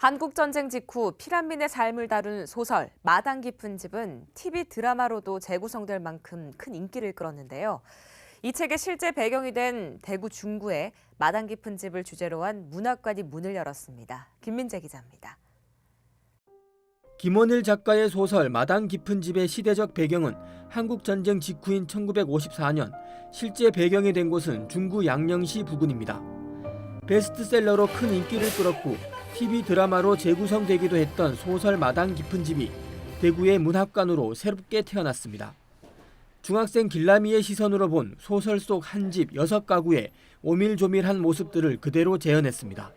한국 전쟁 직후 피란민의 삶을 다룬 소설 마당 깊은 집은 TV 드라마로도 재구성될 만큼 큰 인기를 끌었는데요. 이 책의 실제 배경이 된 대구 중구에 마당 깊은 집을 주제로 한 문학관이 문을 열었습니다. 김민재 기자입니다. 김원일 작가의 소설 마당 깊은 집의 시대적 배경은 한국 전쟁 직후인 1954년, 실제 배경이 된 곳은 중구 양령시 부근입니다. 베스트셀러로 큰 인기를 끌었고 TV 드라마로 재구성되기도 했던 소설 마당 깊은 집이 대구의 문학관으로 새롭게 태어났습니다. 중학생 길라미의 시선으로 본 소설 속 한 집 여섯 가구의 오밀조밀한 모습들을 그대로 재현했습니다.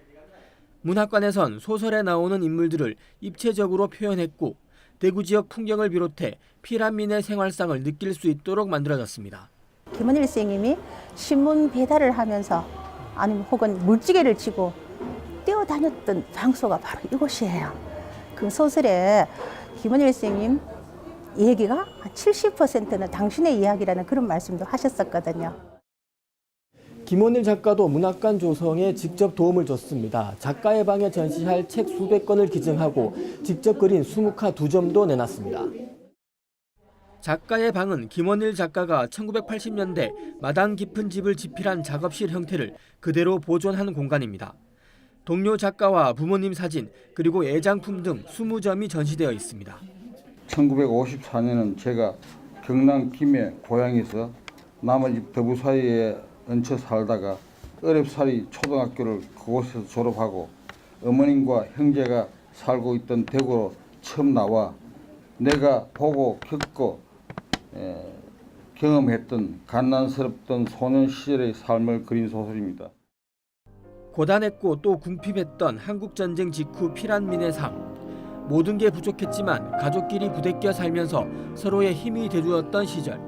문학관에선 소설에 나오는 인물들을 입체적으로 표현했고 대구 지역 풍경을 비롯해 피란민의 생활상을 느낄 수 있도록 만들어졌습니다. 김원일 선생님이 신문 배달을 하면서 아니면 혹은 물지개를 지고 뛰어다녔던 장소가 바로 이곳이에요. 그 소설에 김원일 선생님 얘기가 한 70%는 당신의 이야기라는 그런 말씀도 하셨었거든요. 김원일 작가도 문학관 조성에 직접 도움을 줬습니다. 작가의 방에 전시할 책 수백 권을 기증하고 직접 그린 수묵화 두 점도 내놨습니다. 작가의 방은 김원일 작가가 1980년대 마당 깊은 집을 집필한 작업실 형태를 그대로 보존한 공간입니다. 동료 작가와 부모님 사진 그리고 애장품 등 20점이 전시되어 있습니다. 1954년은 제가 경남 김해 고향에서 남의 집 더부 사이에 얹혀 살다가 어렵사리 초등학교를 그곳에서 졸업하고 어머님과 형제가 살고 있던 대구로 처음 나와 내가 보고 겪고 에, 경험했던 갓난스럽던 소년 시절의 삶을 그린 소설입니다. 고단했고 또 궁핍했던 한국 전쟁 직후 피란민의 삶. 모든 게 부족했지만 가족끼리 부대껴 살면서 서로의 힘이 돼주었던 시절.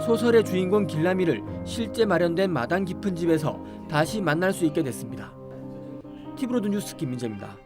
소설의 주인공 길라미를 실제 마련된 마당 깊은 집에서 다시 만날 수 있게 됐습니다. 티브로드 뉴스 김민재입니다.